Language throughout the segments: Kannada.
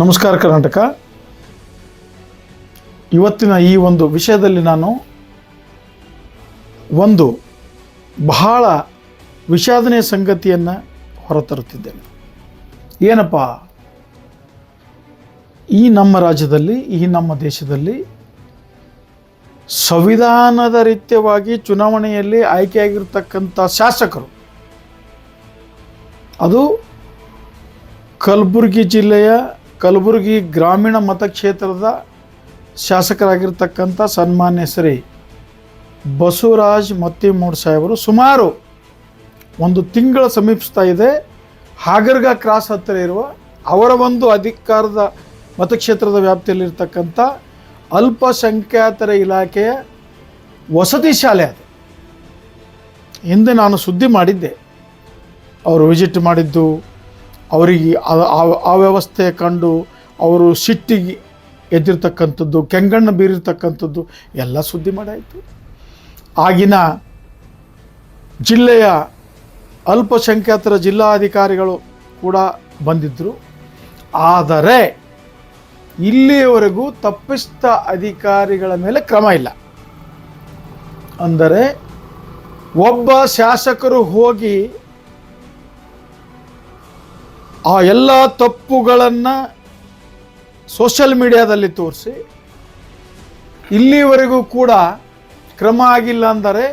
ನಮಸ್ಕಾರ ಕರ್ನಾಟಕ. ಇವತ್ತಿನ ಈ ಒಂದು ವಿಷಯದಲ್ಲಿ ನಾನು ಒಂದು ಬಹಳ ವಿಷಾದನೆಯ ಸಂಗತಿಯನ್ನು ಹೊರತರುತ್ತಿದ್ದೇನೆ. ಏನಪ್ಪ? ಈ ನಮ್ಮ ರಾಜ್ಯದಲ್ಲಿ, ಈ ನಮ್ಮ ದೇಶದಲ್ಲಿ ಸಂವಿಧಾನದ ರೀತ್ಯವಾಗಿ ಚುನಾವಣೆಯಲ್ಲಿ ಆಯ್ಕೆಯಾಗಿರ್ತಕ್ಕಂಥ ಶಾಸಕರು, ಅದು ಕಲಬುರಗಿ ಜಿಲ್ಲೆಯ ಕಲಬುರಗಿ ಗ್ರಾಮೀಣ ಮತಕ್ಷೇತ್ರದ ಶಾಸಕರಾಗಿರ್ತಕ್ಕಂಥ ಸನ್ಮಾನ್ಯ ಶ್ರೀ ಬಸವರಾಜ್ ಮತ್ತಿಮೂಡ್ ಸಾಹೇಬರು ಸುಮಾರು ಒಂದು ತಿಂಗಳ ಸಮೀಪಿಸ್ತಾ ಇದೆ. ಹಾಗರ್ಗ ಕ್ರಾಸ್ ಹತ್ತಿರ ಇರುವ ಅವರ ಒಂದು ಅಧಿಕಾರದ ಮತಕ್ಷೇತ್ರದ ವ್ಯಾಪ್ತಿಯಲ್ಲಿರ್ತಕ್ಕಂಥ ಅಲ್ಪಸಂಖ್ಯಾತರ ಇಲಾಖೆಯ ವಸತಿ ಶಾಲೆ ಅದು. ಹಿಂದೆ ನಾನು ಸುದ್ದಿ ಮಾಡಿದ್ದೆ. ಅವರು ವಿಸಿಟ್ ಮಾಡಿದ್ದು ಅವರಿಗೆ ಆ- ವ್ಯವಸ್ಥೆ ಕಂಡು ಅವರು ಸಿಟ್ಟಿಗೆ ಎದ್ದಿರ್ತಕ್ಕಂಥದ್ದು, ಕೆಂಗಣ್ಣ ಬೀರಿರ್ತಕ್ಕಂಥದ್ದು ಎಲ್ಲ ಸುದ್ದಿ ಮಾಡಾಯಿತು. ಆಗಿನ ಜಿಲ್ಲೆಯ ಅಲ್ಪಸಂಖ್ಯಾತರ ಜಿಲ್ಲಾಧಿಕಾರಿಗಳು ಕೂಡ ಬಂದಿದ್ದರು ಆದರೆ ಇಲ್ಲಿಯವರೆಗೂ ತಪ್ಪಿಸ್ತ ಅಧಿಕಾರಿಗಳ ಮೇಲೆ ಕ್ರಮ ಇಲ್ಲ. ಅಂದರೆ ಒಬ್ಬ ಶಾಸಕರು ಹೋಗಿ ಆ ಎಲ್ಲ ತಪ್ಪುಗಳನ್ನು ಸೋಷಿಯಲ್ ಮೀಡಿಯಾದಲ್ಲಿ ತೋರಿಸಿ, ಇಲ್ಲಿವರೆಗೂ ಕೂಡ ಕ್ರಮ ಆಗಿಲ್ಲ ಅಂದರೆ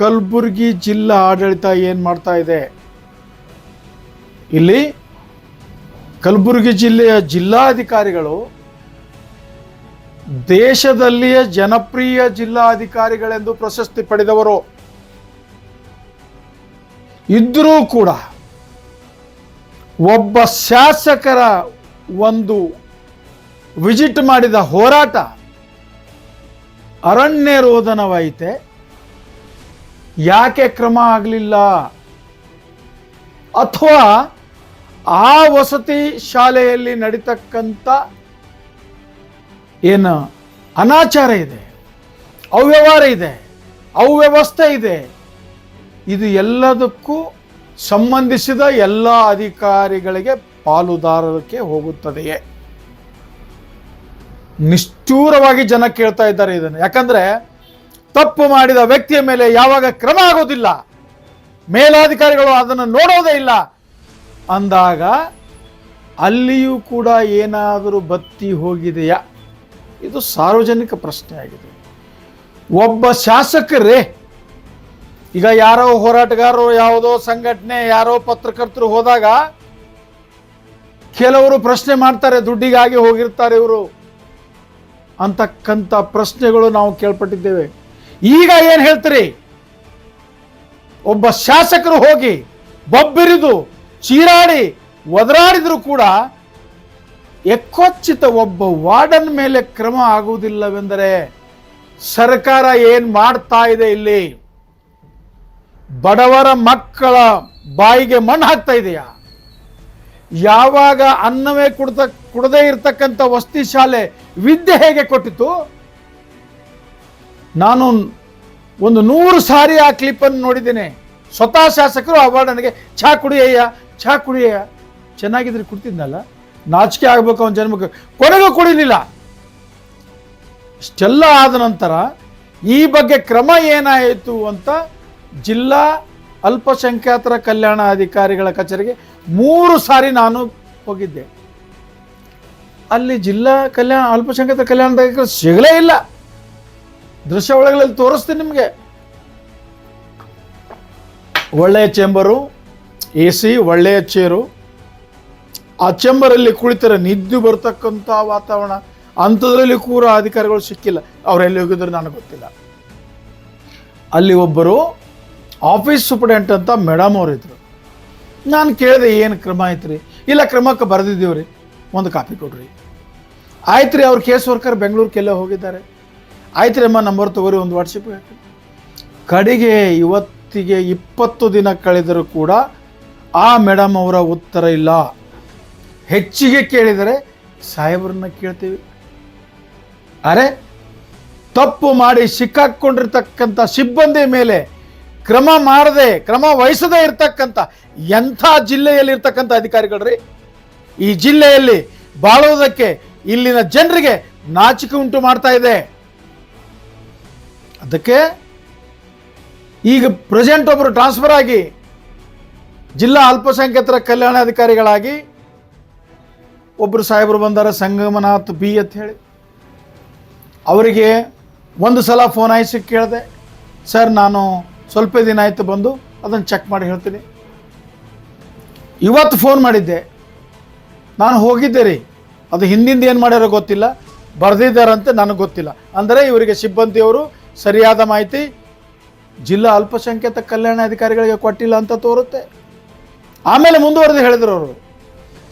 ಕಲಬುರಗಿ ಜಿಲ್ಲಾ ಆಡಳಿತ ಏನು ಮಾಡ್ತಾ ಇದೆ? ಇಲ್ಲಿ ಕಲಬುರಗಿ ಜಿಲ್ಲೆಯ ಜಿಲ್ಲಾಧಿಕಾರಿಗಳು ದೇಶದಲ್ಲಿಯೇ ಜನಪ್ರಿಯ ಜಿಲ್ಲಾಧಿಕಾರಿಗಳೆಂದು ಪ್ರಶಸ್ತಿ ಪಡೆದವರು. ಇದ್ದರೂ ಕೂಡ ಒಬ್ಬ ಶಾಸಕರ ಒಂದು ವಿಜಿಟ್ ಮಾಡಿದ ಹೋರಾಟ ಅರಣ್ಯ ರೋಧನವಾಯಿತೆ ಯಾಕೆ ಕ್ರಮ ಆಗಲಿಲ್ಲ? ಅಥವಾ ಆ ವಸತಿ ಶಾಲೆಯಲ್ಲಿ ನಡೀತಕ್ಕಂಥ ಏನು ಅನಾಚಾರ ಇದೆ, ಅವ್ಯವಹಾರ ಇದೆ, ಅವ್ಯವಸ್ಥೆ ಇದೆ, ಇದು ಎಲ್ಲದಕ್ಕೂ ಸಂಬಂಧಿಸಿದ ಎಲ್ಲ ಅಧಿಕಾರಿಗಳಿಗೆ ಪಾಲುದಾರಕ್ಕೆ ಹೋಗುತ್ತದೆಯೇ? ನಿಷ್ಠೂರವಾಗಿ ಜನ ಕೇಳ್ತಾ ಇದ್ದಾರೆ ಇದನ್ನು. ಯಾಕಂದ್ರೆ ತಪ್ಪು ಮಾಡಿದ ವ್ಯಕ್ತಿಯ ಮೇಲೆ ಯಾವಾಗ ಕ್ರಮ ಆಗೋದಿಲ್ಲ, ಮೇಲಾಧಿಕಾರಿಗಳು ಅದನ್ನು ನೋಡೋದೇ ಇಲ್ಲ. ಅಂದಾಗ ಅಲ್ಲಿಯೂ ಕೂಡ ಏನಾದರೂ ಬತ್ತಿ ಹೋಗಿದೆಯಾ? ಇದು ಸಾರ್ವಜನಿಕ ಪ್ರಶ್ನೆ ಆಗಿದೆ. ಒಬ್ಬ ಶಾಸಕರೇ ಈಗ ಯಾರೋ ಹೋರಾಟಗಾರರು, ಯಾವುದೋ ಸಂಘಟನೆ, ಯಾರೋ ಪತ್ರಕರ್ತರು ಹೋದಾಗ ಕೆಲವರು ಪ್ರಶ್ನೆ ಮಾಡ್ತಾರೆ, ದುಡ್ಡಿಗಾಗಿ ಹೋಗಿರ್ತಾರೆ ಇವರು. ಅಂತಕ್ಕಂಥ ಪ್ರಶ್ನೆಗಳು ನಾವು ಕೇಳ್ಪಟ್ಟಿದ್ದೇವೆ. ಈಗ ಏನು ಹೇಳ್ತೀರಿ? ಒಬ್ಬ ಶಾಸಕರು ಹೋಗಿ ಬೊಬ್ಬಿರಿದು, ಚೀರಾಡಿ, ಒದರಾಡಿದ್ರು ಕೂಡ ಎಕ್ಕೊಚ್ಚಿತ ಒಬ್ಬ ವಾರ್ಡನ್ ಮೇಲೆ ಕ್ರಮ ಆಗುವುದಿಲ್ಲವೆಂದರೆ ಸರ್ಕಾರ ಏನು ಮಾಡ್ತಾ ಇದೆ ಇಲ್ಲಿ? ಬಡವರ ಮಕ್ಕಳ ಬಾಯಿಗೆ ಮಣ್ಣು ಹಾಕ್ತಾ ಇದೆಯಾ? ಯಾವಾಗ ಅನ್ನವೇ ಕುಡ್ತ, ಕುಡದೇ ಇರತಕ್ಕಂಥ ವಸತಿ ಶಾಲೆ ವಿದ್ಯೆ ಹೇಗೆ ಕೊಟ್ಟಿತು? ನಾನು ಒಂದು ನೂರು ಸಾರಿ ಆ ಕ್ಲಿಪ್ಪನ್ನು ನೋಡಿದ್ದೇನೆ. ಸ್ವತಃ ಶಾಸಕರು ಅವಾರ್ಡ್ ನನಗೆ ಚಹಾ ಕುಡಿಯಯ್ಯ ಚಹಾ ಕುಡಿಯಯ್ಯ. ಚೆನ್ನಾಗಿದ್ರೆ ಕುಡ್ತಿದ್ನಲ್ಲ? ನಾಚಿಕೆ ಆಗ್ಬೇಕು ಅವನ ಜನ್ಮಕ್ಕೆ. ಕೊನೆಗೂ ಕುಡಿಲಿಲ್ಲ. ಇಷ್ಟೆಲ್ಲ ಆದ ನಂತರ ಈ ಬಗ್ಗೆ ಕ್ರಮ ಏನಾಯಿತು ಅಂತ ಜಿಲ್ಲಾ ಅಲ್ಪಸಂಖ್ಯಾತರ ಕಲ್ಯಾಣ ಅಧಿಕಾರಿಗಳ ಕಚೇರಿಗೆ ಮೂರು ಸಾರಿ ನಾನು ಹೋಗಿದ್ದೆ. ಅಲ್ಲಿ ಜಿಲ್ಲಾ ಕಲ್ಯಾಣ, ಅಲ್ಪಸಂಖ್ಯಾತರ ಕಲ್ಯಾಣ ಅಧಿಕಾರಿ ಸಿಗಲೇ ಇಲ್ಲ. ದೃಶ್ಯ ಒಳಗಳಲ್ಲಿ ತೋರಿಸ್ತೀನಿ ನಿಮಗೆ. ಒಳ್ಳೆಯ ಚೇಂಬರು ಎ ಸಿ ಒಳ್ಳೆಯ ಚೇರು. ಆ ಚೇಂಬರಲ್ಲಿ ಕುಳಿತರೆ ನಿದ್ದು ಬರ್ತಕ್ಕಂಥ ವಾತಾವರಣ. ಅಂಥದ್ರಲ್ಲಿ ಕೂರ ಅಧಿಕಾರಿಗಳು ಸಿಕ್ಕಿಲ್ಲ. ಅವರೆಲ್ಲಿ ಹೋಗಿದ್ರು ನನಗೆ ಗೊತ್ತಿಲ್ಲ. ಅಲ್ಲಿ ಒಬ್ಬರು ಆಫೀಸ್ ಸೂಪರ್ಡೆಂಟ್ ಅಂತ ಮೇಡಮ್ ಅವ್ರು ಇದ್ರು ನಾನು ಕೇಳಿದೆ, ಏನು ಕ್ರಮ ಐತ್ರಿ? ಇಲ್ಲ, ಕ್ರಮಕ್ಕೆ ಬರೆದಿದ್ದೀವ್ರಿ ಒಂದು ಕಾಪಿ ಕೊಡ್ರಿ. ಆಯ್ತು ರೀ, ಅವ್ರು ಕೇಸ್ ವರ್ಕರ್ ಬೆಂಗಳೂರಿಗೆಲ್ಲ ಹೋಗಿದ್ದಾರೆ. ಆಯ್ತು ರೀ ಅಮ್ಮ, ನಂಬರ್ ತಗೋರಿ, ಒಂದು ವಾಟ್ಸಪ್ ಕಡೆಗೆ ಇವತ್ತಿಗೆ ಇಪ್ಪತ್ತು ದಿನ ಕಳೆದರೂ ಕೂಡ ಆ ಮೇಡಮ್ ಅವರ ಉತ್ತರ ಇಲ್ಲ. ಹೆಚ್ಚಿಗೆ ಕೇಳಿದರೆ ಸಾಹೇಬ್ರನ್ನ ಕೇಳ್ತೀವಿ. ಅರೆ, ತಪ್ಪು ಮಾಡಿ ಸಿಕ್ಕಾಕ್ಕೊಂಡಿರ್ತಕ್ಕಂಥ ಸಿಬ್ಬಂದಿ ಮೇಲೆ ಕ್ರಮ ಮಾಡದೆ, ಕ್ರಮ ವಹಿಸದೆ ಇರ್ತಕ್ಕಂಥ ಎಂಥ ಜಿಲ್ಲೆಯಲ್ಲಿ ಇರ್ತಕ್ಕಂಥ ಅಧಿಕಾರಿಗಳ್ರಿ? ಈ ಜಿಲ್ಲೆಯಲ್ಲಿ ಬಾಳುವುದಕ್ಕೆ ಇಲ್ಲಿನ ಜನರಿಗೆ ನಾಚಿಕೆ ಉಂಟು ಮಾಡ್ತಾ ಇದೆ. ಅದಕ್ಕೆ ಈಗ ಪ್ರೆಸೆಂಟ್ ಒಬ್ಬರು ಟ್ರಾನ್ಸ್ಫರ್ ಆಗಿ ಜಿಲ್ಲಾ ಅಲ್ಪಸಂಖ್ಯಾತರ ಕಲ್ಯಾಣಾಧಿಕಾರಿಗಳಾಗಿ ಒಬ್ಬರು ಸಾಹೇಬರು ಬಂದಾರ ಸಂಗಮನಾಥ್ ಬಿ ಅಂತ ಹೇಳಿ. ಅವರಿಗೆ ಒಂದು ಸಲ ಫೋನ್ ಆಯಿಸಿ ಕೇಳಿದೆ, ಸರ್, ನಾನು ಸ್ವಲ್ಪ ದಿನ ಆಯಿತು ಬಂದು ಅದನ್ನು ಚೆಕ್ ಮಾಡಿ ಹೇಳ್ತೀನಿ. ಇವತ್ತು ಫೋನ್ ಮಾಡಿದ್ದೆ. ನಾನು ಹೋಗಿದ್ದೆ ರೀ. ಅದು ಹಿಂದಿಂದ ಏನು ಮಾಡ್ಯಾರೋ ಗೊತ್ತಿಲ್ಲ. ಬರೆದಿದ್ದಾರಂತೆ ನನಗೆ ಗೊತ್ತಿಲ್ಲ. ಅಂದರೆ ಇವರಿಗೆ ಸಿಬ್ಬಂದಿಯವರು ಸರಿಯಾದ ಮಾಹಿತಿ ಜಿಲ್ಲಾ ಅಲ್ಪಸಂಖ್ಯಾತ ಕಲ್ಯಾಣ ಅಧಿಕಾರಿಗಳಿಗೆ ಕೊಟ್ಟಿಲ್ಲ ಅಂತ ತೋರುತ್ತೆ. ಆಮೇಲೆ ಮುಂದುವರೆದು ಹೇಳಿದ್ರು ಅವರು,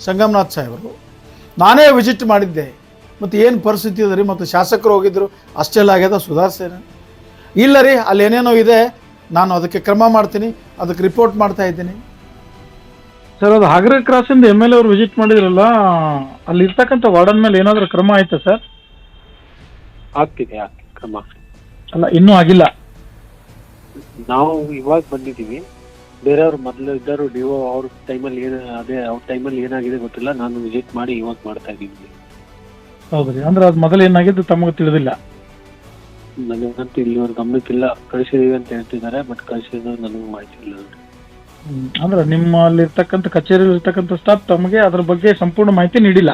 ಸಂಗಮನಾಥ್ ಸಾಹೇಬರು ನಾನೇ ವಿಸಿಟ್ ಮಾಡಿದ್ದೆ. ಮತ್ತು ಏನು ಪರಿಸ್ಥಿತಿ ಇದೆ ರೀ? ಮತ್ತು ಶಾಸಕರು ಹೋಗಿದ್ದರು ಅಷ್ಟೆಲ್ಲ ಆಗ್ಯದ? ಸುಧಾರಿಸೇನೆ? ಇಲ್ಲ ರೀ ಅಲ್ಲಿ ಏನೇನೋ ಇದೆ. ನಾನು ಅದಕ್ಕೆ ಕ್ರಮ ಮಾಡ್ತೀನಿ ಅದಕ್ಕೆ ರಿಪೋರ್ಟ್ ಮಾಡ್ತಾ ಇದ್ದೀನಿ. ಸರ್ ಅದು ಹಾಗರ ಕ್ರಾಸಿಂದ ಎಂ ಎಲ್ ಅವರು ವಿಸಿಟ್ ಮಾಡಿದ್ರಲ್ಲ ಅಲ್ಲಿ ಇರ್ತಕ್ಕಂಥ ವಾರ್ಡನ್ ಮೇಲೆ ಏನಾದರೂ ಕ್ರಮ ಆಯ್ತಾ ಸರ್ ಆಗ್ತಿದೆ ಆಗ್ತಿದೆ ಕ್ರಮ. ಅಲ್ಲ ಇನ್ನೂ ಆಗಿಲ್ಲ. ನಾವು ಇವಾಗ ಬಂದಿದ್ದೀವಿ. ಬೇರೆಯವ್ರು ಮೊದಲು ಇದ್ದರು ಡಿಒ ಅವ್ರ ಟೈಮಲ್ಲಿ ಏನು ಅದೇ ಅವ್ರ ಟೈಮಲ್ಲಿ ಏನಾಗಿದೆ ಗೊತ್ತಿಲ್ಲ. ನಾನು ವಿಸಿಟ್ ಮಾಡಿ ಇವಾಗ ಮಾಡ್ತಾ ಇದ್ದೀನಿ. ಹೌದ್ರಿ. ರೀ ಅಂದ್ರೆ ಅದು ಮೊದಲು ಏನಾಗಿದ್ದು ತಮಗೆ ತಿಳಿದಿಲ್ಲ. ನನಗಂತೂ ಇಲ್ಲಿವರೆಗೆ ಗಮನಕ್ಕಿಲ್ಲ ಕಳಿಸಿದೀವಿ ಅಂತ ಹೇಳ್ತಿದ್ದಾರೆ ಬಟ್ ಕಳಿಸಿದ್ರು ನನಗೆ ಮಾಹಿತಿ ಇಲ್ಲ. ಅಂದ್ರೆ ನಿಮ್ಮಲ್ಲಿ ಇರ್ತಕ್ಕಂಥ ಕಚೇರಿಯಲ್ಲಿ ಇರ್ತಕ್ಕಂಥ ಸ್ಟಾಫ್ ತಮಗೆ ಅದ್ರ ಬಗ್ಗೆ ಸಂಪೂರ್ಣ ಮಾಹಿತಿ ನೀಡಿಲ್ಲ.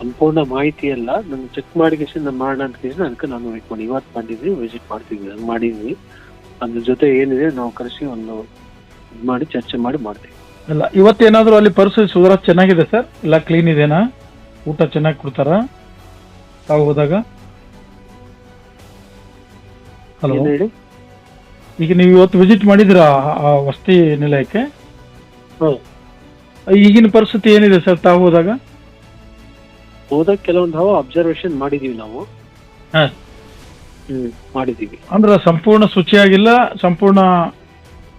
ಸಂಪೂರ್ಣ ಮಾಹಿತಿ ಎಲ್ಲ ನಾನು ಚೆಕ್ ಮಾಡಿ ನಾನು ಮಾಡೋಣ ಅಂತ ಕೇಳಿ ಅದಕ್ಕೆ ನಾನು ವೇಟ್ ಮಾಡಿ. ಇವತ್ತು ಬಂದಿದ್ವಿ ವಿಸಿಟ್ ಮಾಡ್ತೀವಿ ಹಂಗೆ ಮಾಡಿದ್ವಿ. ಅದ್ರ ಜೊತೆ ಏನಿದೆ ನಾವು ಕರೆಸಿ ಒಂದು ಇದು ಮಾಡಿ ಚರ್ಚೆ ಮಾಡಿ ಮಾಡ್ತೀವಿ. ಅಲ್ಲ ಇವತ್ತೇನಾದರೂ ಅಲ್ಲಿ ಪರಿಸ್ಥಿತಿ ಸುಧಾರ ಚೆನ್ನಾಗಿದೆ ಸರ್? ಎಲ್ಲ ಕ್ಲೀನ್ ಇದೆನಾ? ಊಟ ಚೆನ್ನಾಗಿ ಕೊಡ್ತಾರಾ? ತಾವು ಹೋದಾಗ? ಹಲೋ. ಏನ್ ಹೇಳಿ? ಈಗ ನೀವು ಇವತ್ತು ವಿಸಿಟ್ ಮಾಡಿದಿರಾ ಆ ವಸತಿ ನಿಲಯಕ್ಕೆ. ಈಗಿನ ಪರಿಸ್ಥಿತಿ ಏನಿದೆ ಸರ್ ತಾವು ಹೋದಾಗ? ಹೋದಾಗ ಕೆಲವೊಂದು ನಾವು ಅಬ್ಸರ್ವೇಷನ್ ಮಾಡಿದೀವಿ ನಾವು. ಹಾ. ಹ್ಮ್ ಮಾಡಿದೀವಿ. ಅಂದ್ರೆ ಸಂಪೂರ್ಣ ಶುಚಿಯಾಗಿಲ್ಲ ಸಂಪೂರ್ಣ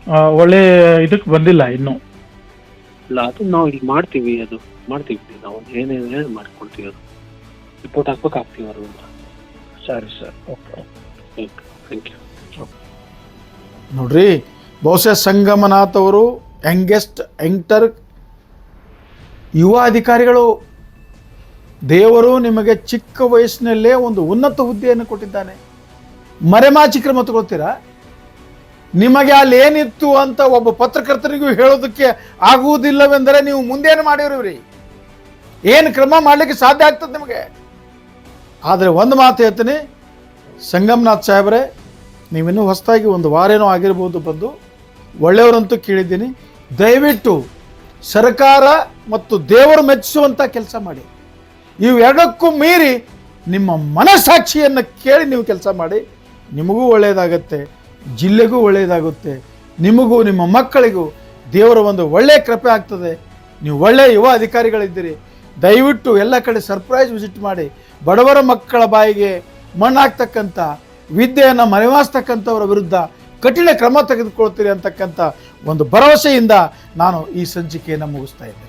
ಆ, ಒಳ್ಳೆ ಇದಕ್ಕೆ ಬಂದಿಲ್ಲ ಇನ್ನು. ಇಲ್ಲ ಅದು ನಾವು ಇಲ್ಲಿ ಮಾಡ್ತೀವಿ ಅದು ಮಾಡ್ತೀವಿ ನಾವು. ಏನೇನು ಮಾಡ್ಕೊಳ್ತೀವಿ ಅದು. ರಿಪೋರ್ಟ್ ಹಾಕ್ಬೇಕು ಹಾಕ್ತೀವಿ ಅವ್ರಿಗೆ ಸರಿ ಸರ್ ಓಕೆ. ನೋಡ್ರಿ, ಬಹುಶಃ ಸಂಗಮನಾಥ್ ಅವರು ಯಂಗೆಸ್ಟ್, ಯಂಗ್ಟರ್ ಯುವ ಅಧಿಕಾರಿಗಳು. ದೇವರು ನಿಮಗೆ ಚಿಕ್ಕ ವಯಸ್ಸಿನಲ್ಲೇ ಒಂದು ಉನ್ನತ ಹುದ್ದೆಯನ್ನು ಕೊಟ್ಟಿದ್ದಾನೆ. ಮರೆಮಾಚಿ ಕ್ರಮ ತಗೊಳ್ತೀರಾ ನಿಮಗೆ ಅಲ್ಲಿ ಏನಿತ್ತು ಅಂತ ಒಬ್ಬ ಪತ್ರಕರ್ತರಿಗೂ ಹೇಳೋದಕ್ಕೆ ಆಗುವುದಿಲ್ಲವೆಂದರೆ ನೀವು ಮುಂದೇನು ಮಾಡಿರುವಿರಿ? ಏನು ಕ್ರಮ ಮಾಡಲಿಕ್ಕೆ ಸಾಧ್ಯ ಆಗ್ತದೆ ನಿಮಗೆ? ಆದರೆ ಒಂದು ಮಾತು ಹೇಳ್ತೀನಿ ಸಂಗಮನಾಥ್ ಸಾಹೇಬ್ರೆ, ನೀವಿನ್ನೂ ಹೊಸದಾಗಿ ಒಂದು ವಾರೇನೋ ಆಗಿರ್ಬೋದು ಬಂದು, ಒಳ್ಳೆಯವರಂತೂ ಕೇಳಿದ್ದೀನಿ. ದಯವಿಟ್ಟು ಸರ್ಕಾರ ಮತ್ತು ದೇವರು ಮೆಚ್ಚಿಸುವಂಥ ಕೆಲಸ ಮಾಡಿ. ಇವೆರಡಕ್ಕೂ ಮೀರಿ ನಿಮ್ಮ ಮನಸ್ಸಾಕ್ಷಿಯನ್ನು ಕೇಳಿ ನೀವು ಕೆಲಸ ಮಾಡಿ. ನಿಮಗೂ ಒಳ್ಳೆಯದಾಗುತ್ತೆ, ಜಿಲ್ಲೆಗೂ ಒಳ್ಳೆಯದಾಗುತ್ತೆ. ನಿಮಗೂ, ನಿಮ್ಮ ಮಕ್ಕಳಿಗೂ ದೇವರ ಒಂದು ಒಳ್ಳೆಯ ಕೃಪೆ ಆಗ್ತದೆ. ನೀವು ಒಳ್ಳೆಯ ಯುವ ಅಧಿಕಾರಿಗಳಿದ್ದೀರಿ. ದಯವಿಟ್ಟು ಎಲ್ಲ ಕಡೆ ಸರ್ಪ್ರೈಸ್ ವಿಸಿಟ್ ಮಾಡಿ. ಬಡವರ ಮಕ್ಕಳ ಬಾಯಿಗೆ ಮಣ್ಣಾಗ್ತಕ್ಕಂಥ, ವಿದ್ಯೆಯನ್ನು ಮರೆಮಾಸ್ತಕ್ಕಂಥವರ ವಿರುದ್ಧ ಕಠಿಣ ಕ್ರಮ ತೆಗೆದುಕೊಳ್ತೀರಿ ಅಂತಕ್ಕಂಥ ಒಂದು ಭರವಸೆಯಿಂದ ನಾನು ಈ ಸಂಚಿಕೆಯನ್ನು ಮುಗಿಸ್ತಾ ಇದ್ದೇನೆ.